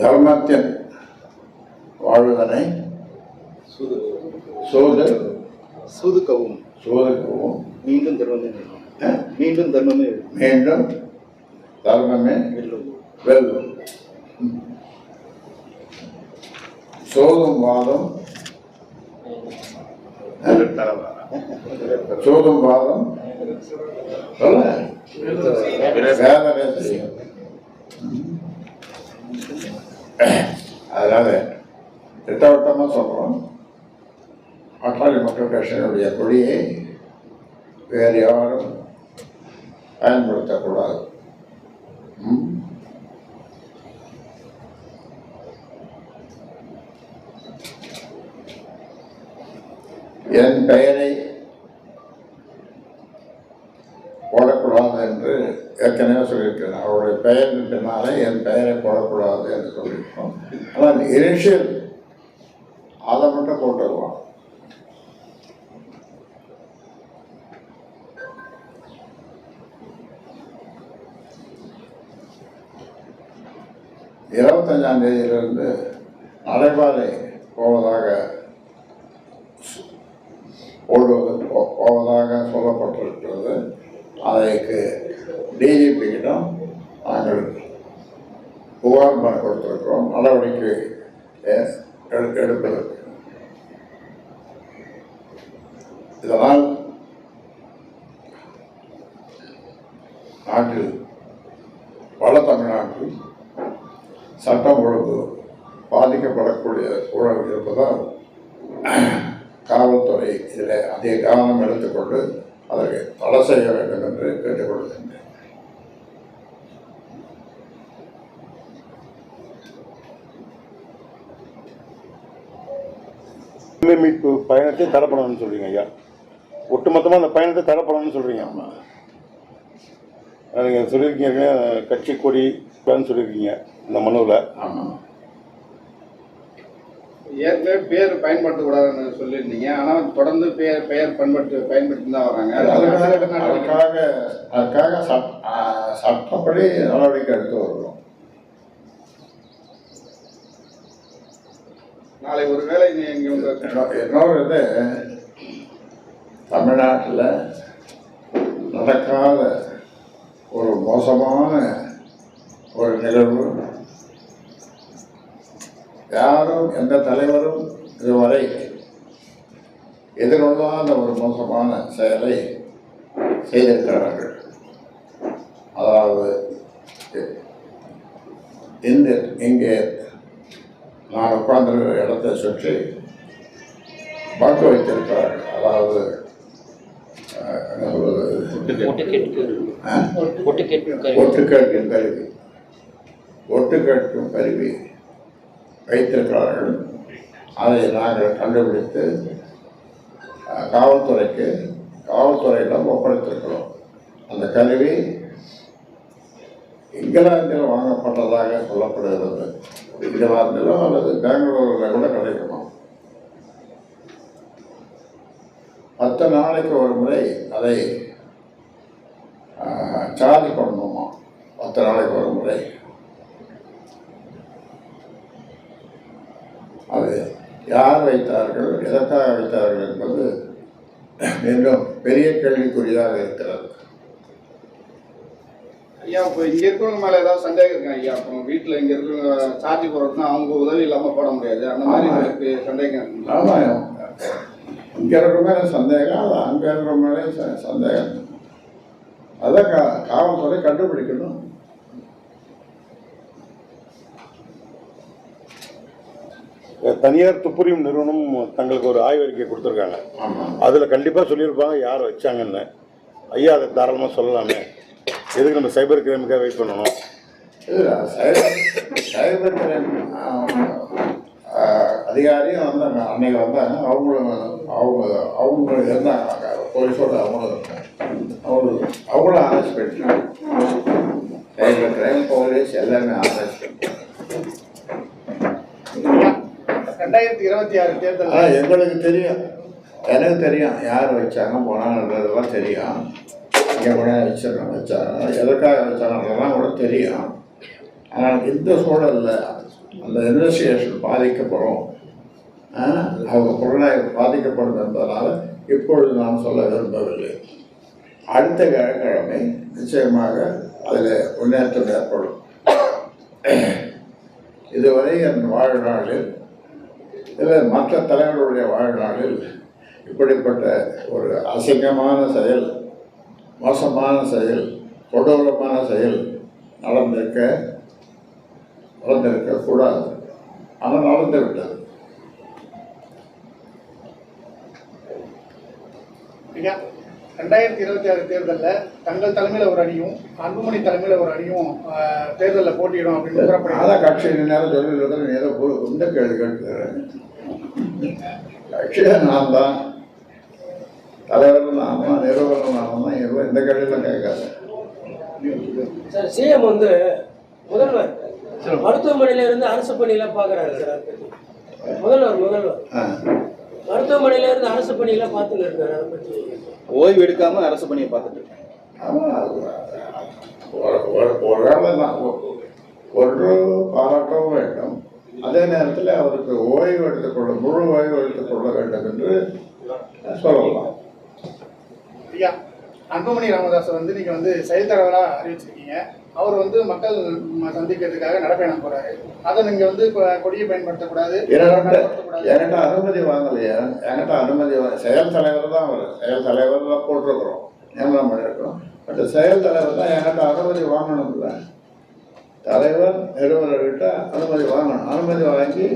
தர்மத்தின் வாழ்வதனை சூது சோது சூதுக்கவும். சோதுக்கவும் மீண்டும் தர்மமே மீண்டும் தர்மமே. மீண்டும் தர்மமே வெல்லும். வெல்லும். சோதும் வாதம். சோதும் வாதம். சொல்ல வேத அதனால திட்டவட்டமாக சொல்கிறோம் பாட்டாளி மக்கள் கட்சியினுடைய கொடியை வேறு யாரும் பயன்படுத்தக்கூடாது. என் பெயரை ஏற்கனவே சொல்லியிருக்கிறேன் அவருடைய பெயர் பின்னாலே என் பெயரை போடக்கூடாது என்று சொல்லியிருக்கோம். ஆனால் இனிஷியல் அதை மட்டும் போட்டுருவோம் இருபத்தஞ்சாம் தேதியிலிருந்து நடைபாதை போவதாக ஓடுவது போ- போவதாக சொல்லப்பட்டிருக்கிறது. அதற்கு டிஜிபியிடம் நாங்கள் புகார் மனு கொடுத்துருக்கிறோம். நடவடிக்கை எடு- எடுப்பதற்கு. இதனால் நாட்டில் வட தமிழ்நாட்டில் சட்டம் ஒழுங்கு பாதிக்கப்படக்கூடிய சூழல் இருப்பதால் காவல்துறை இதில் அதிக கவனம் எடுத்துக்கொண்டு அதற்கு தடை செய்ய வேண்டும் என்று கேட்டுக்கொள்கின்றேன். மீட்பு பயணத்தை தரப்படணும்னு சொல்றீங்க ஐயா. ஒட்டுமொத்தமாக அந்த பயணத்தை தரப்படணும்னு சொல்றீங்க. ஆமாம் நீங்கள் சொல்லியிருக்கீங்க கட்சி கொடி சொல்லியிருக்கீங்க இந்த மனுவில். ஏற்கனவே பேர் பயன்படுத்தக்கூடாதுன்னு சொல்லியிருந்தீங்க. ஆனால் தொடர்ந்து பேர் பெயர் பயன்படுத்தி பயன்படுத்தி தான் வராங்க. அதுக்காக அதுக்காக சட்டப்படி நடவடிக்கை எடுத்து வருகிறோம் நாளை ஒரு இன்னொ- இன்னொரு இது தமிழ்நாட்டில் நடக்காத ஒரு மோசமான ஒரு நிகழ்வு. யாரும் எந்த தலைவரும் இதுவரை எதிர்கொள்ளாத ஒரு மோசமான செயலை செய்திருக்கிறார்கள். அதாவது இ- இந்த இங்கே நான் உட்கார்ந்திருக்கிற இடத்தை சுற்றி பங்கு வைத்திருக்கிறார்கள் அதாவது ஒட்டு கேட்கும் கருவி. ஒட்டு கேட்கும் கருவி வைத்திருக்கிறார்கள். அதை நாங்கள் கண்டுபிடித்து காவல்துறைக்கு காவல்துறையிடம் ஒப்படைத்திருக்கிறோம். அந்த கருவி இங்கிலாந்தில் வாங்கப்பட்டதாக சொல்லப்படுகிறது. இங்கிலாந்திலோ அல்லது பெங்களூரில் கூட கிடைக்குமா பத்து நாளைக்கு ஒரு முறை அதை சார்ஜ் பண்ணணுமா? பத்து நாளைக்கு ஒரு முறை. அது யார் வைத்தார்கள் எதற்காக வைத்தார்கள் என்பது மீண்டும் பெரிய கேள்விக்குறியாக இருக்கிறது. ஐயா இப்போ இங்கே இருக்கிறவங்க மேலே ஏதாவது சந்தேகம் இருக்கா ஐயா? இப்போ வீட்டில் இங்கே இருக்கிறவங்க சார்ஜ் போடுறதுனா அவங்க உதவி இல்லாமல் போட முடியாது. அந்த மாதிரி சந்தேகம்? ஆமாம். இங்கே இருக்கிற மேலே சந்தேகம் அது அங்கே இருக்கிற மேலே ச- சந்தேகம். அதை கா காவல்துறை கண்டுபிடிக்கணும். தனியார் துப்புரியும் நிறுவனம் தங்களுக்கு ஒரு ஆய்வறிக்கை கொடுத்துருக்காங்க. ஆமாம். அதில் கண்டிப்பாக சொல்லியிருப்பாங்க யார் வச்சாங்கன்னு. ஐயா அதை தாராளமாக சொல்லலாமே. எதுக்கு நம்ம சைபர் கிரைமுக்காக வெயிட் பண்ணணும்? இல்லை சைபர் சைபர் கிரைம் அதிகாரியும் வந்தாங்க அன்னைக்கு வந்தாங்க. அவங்களும் அவங்க அவங்க இருந்தாங்க போலீஸோட அவங்களும் இருந்தாங்க அவங்களும் அவங்களும் அரெஸ்ட் பண்ணிட்டாங்க. சைபர் கிரைம் போலீஸ் எல்லாமே அரெஸ்ட் பண்ணிட்டாங்க. ரெண்டாயிரத்தி இருபத்தி ஆறு தேர்தல் எங்களுக்கு தெரியும். எனக்கு தெரியும். யார் வச்சாங்க போனாங்கன்றதெல்லாம் தெரியும். அங்கே கூட வச்சிருக்காங்க வச்சா எதுக்காக வச்சாங்கலாம் கூட தெரியும். ஆனால் இந்த சூழலில் அந்த இன்வெஸ்டிகேஷன் பாதிக்கப்படும்? அவங்க புலனாய்வு பாதிக்கப்படும் என்பதனால் இப்பொழுது நான் சொல்ல விரும்பவில்லை. அடுத்த கிழக்கிழமை நிச்சயமாக அதில் முன்னேற்றம் ஏற்படும். இதுவரை என் வாழ்நாளில் இல்லை மற்ற தலைவர்களுடைய வாழ்நாளில் இப்படிப்பட்ட ஒரு அசிங்கமான செயல் மோசமான செயல் கொடூரமான செயல் நடந்திருக்க நடந்திருக்க கூடாது. ஆனால் நடந்து விட்டது. ரெண்டாயிரத்தி இருபத்தி ஆறு தேர்தலில் தங்கள் தலைமையில் ஒரு அணியும் அன்புமணி தலைமையில் ஒரு அணியும் தேர்தலில் போட்டியிடும் அப்படின்னு அதான் கட்சி நேரம் நீ ஏதோ இந்த கேள்வி கேட்கிறேன் கட்சியை நான் தான். தலைவர் நான் தான் நிறுவனம் தான் இவன் இந்த கேள்வியெல்லாம் கேட்காது. சார் சிஎம் வந்து முதல்வர். மருத்துவமனையில இருந்து அரசு பணியில பாக்குறாரு. சார். முதல்வர் முதல்வர். மருத்துவமனையில இருந்து அரசு பணியில பார்த்துன்னு இருக்காரு அதை ஓய்வு எடுக்காம அரசு பணியை பார்த்துட்டு இருக்கேன் ஆமாம் அது ஒரு ஒரு ஒரு வேளை தான் ஒன்று பாராட்டவும் வேண்டும். அதே நேரத்தில் அவருக்கு ஓய்வு எடுத்துக்கொள்ள முழு ஓய்வு எடுத்துக்கொள்ள வேண்டும் என்று சொல்லலாம். ஐயா அன்புமணி ராமதாஸ் வந்து நீங்க வந்து செயல் தலைவராக அறிவிச்சிருக்கீங்க. அவர் வந்து மக்கள் சந்திக்கிறதுக்காக நடைபயணம் போறாரு. அதை நீங்க வந்து கொடியை பயன்படுத்தக்கூடாது என்கிட்ட அனுமதி வாங்கலையா? என்கிட்ட அனுமதி செயல் தலைவர் தான் அவர். செயல் தலைவர் தான் போட்டிருக்கிறோம். நியமனம் பண்ணியிருக்கிறோம் பட் செயல் தலைவர் தான் என்கிட்ட அனுமதி வாங்கணும்ல. தலைவர் நிறுவனர்கிட்ட அனுமதி வாங்கணும். அனுமதி வாங்கி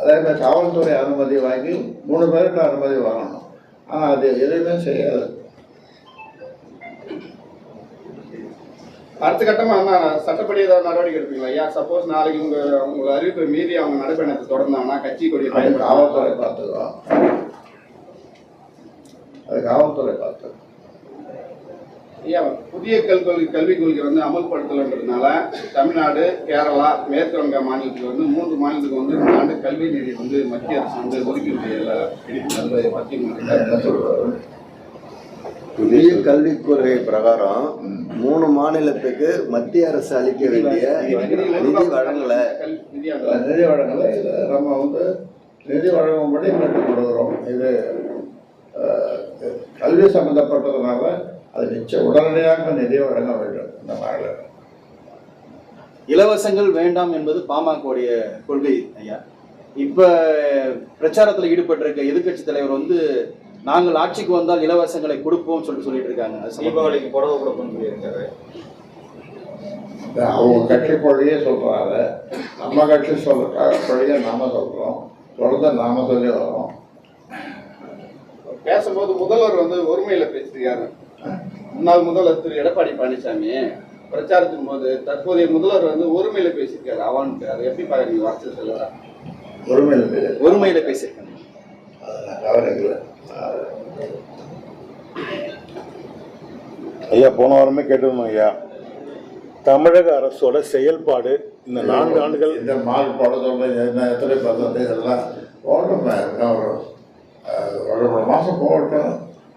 அதே மாதிரி காவல்துறை அனுமதி வாங்கி மூணு பேர்கிட்ட அனுமதி வாங்கணும். ஆனால் அது எதுவுமே செய்யாது. அடுத்த கட்டமா என்ன சட்டப்படி ஏதாவது நடவடிக்கை எடுப்பீங்களா? ஐயா சப்போஸ் நாளைக்கு உங்க உங்க அறிவிப்பை மீறி அவங்க நடைபயணத்தை தொடர்ந்தாங்கன்னா கட்சி பயன்படுத்த காவல்துறை பார்த்துக்குவோம் அது காவல்துறை பார்த்து ஐயா புதிய கல்வி கல்விக் கொள்கை வந்து அமல்படுத்தலைன்றதுனால தமிழ்நாடு கேரளா மேற்கு வங்க மாநிலத்துக்கு வந்து மூன்று மாநிலத்துக்கு வந்து இந்த ஆண்டு கல்வி நிதி வந்து மத்திய அரசு வந்து ஒதுக்கீடு என்ன சொல்றாரு புதிய கல்விக் கொள்கை பிரகாரம் மூணு மாநிலத்துக்கு மத்திய அரசு அளிக்க வேண்டிய நிதி வழங்கல. நிதி வழங்கலை. நம்ம வந்து நிதி வழங்கும்படி கேட்டுக் கொடுக்குறோம். இது அஹ், கல்வி சம்பந்தப்பட்டதுனால அது நிச்சயம் உடனடியாக நிதி வழங்க வேண்டும் இந்த மாதிரி இலவசங்கள் வேண்டாம் என்பது பாமகவுடைய கொள்கை ஐயா. இப்ப பிரச்சாரத்துல ஈடுபட்டிருக்க எதிர்க்கட்சி தலைவர் வந்து நாங்கள் ஆட்சிக்கு வந்தால் இலவசங்களை கொடுப்போம் சொல்லிட்டு சொல்லிட்டு இருக்காங்க தீபாவளிக்கு புடவை கூட கொண்டு போயிருக்காரு. இது அவங்க கட்சி கொள்கையே சொல்றாங்க. நம்ம கட்சி சொல்ற கொள்கையை நாம சொல்றோம். தொடர்ந்து நாம சொல்லி வரோம் பேசும்போது முதல்வர் வந்து ஒருமையில பேசியிருக்காரு முன்னாள் முதல்வர் திரு. எடப்பாடி பழனிசாமி பிரச்சாரத்தின் போது தற்போதைய முதல்வர் வந்து ஒருமையில பேசியிருக்காரு அவனுக்கு அதை எப்படி பாக்குறீங்க வாட்ஸ்அப் செல்லுறா ஒருமையில் ஒருமையில பேசியிருக்காங்க கவலைகள் ஐயா போன வாரமே கேட்டிருந்தோம் ஐயா தமிழக அரசோட செயல்பாடு இந்த நான்கு ஆண்டுகள் இந்த மால் போட என்ன எத்தனை பர்சன்டேஜ் எல்லாம் போகட்டும் ஒரு ஒரு மாதம் போகட்டும்.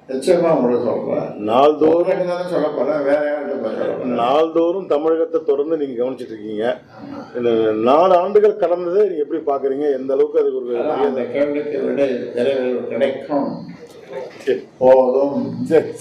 நிச்சயமா உங்களுக்கு சொல்கிறேன் நாள்தோறும் சொல்ல வேற யார்கிட்ட? நாள்தோறும் தமிழகத்தை தொடர்ந்து நீங்க கவனிச்சிட்டு இருக்கீங்க. இந்த நாலு ஆண்டுகள் கடந்ததை நீங்க எப்படி பாக்குறீங்க எந்த அளவுக்கு அதுக்கு ஒரு அந்த கேள்விக்கு விடை விரைவில் கிடைக்கும். போதும். சரி.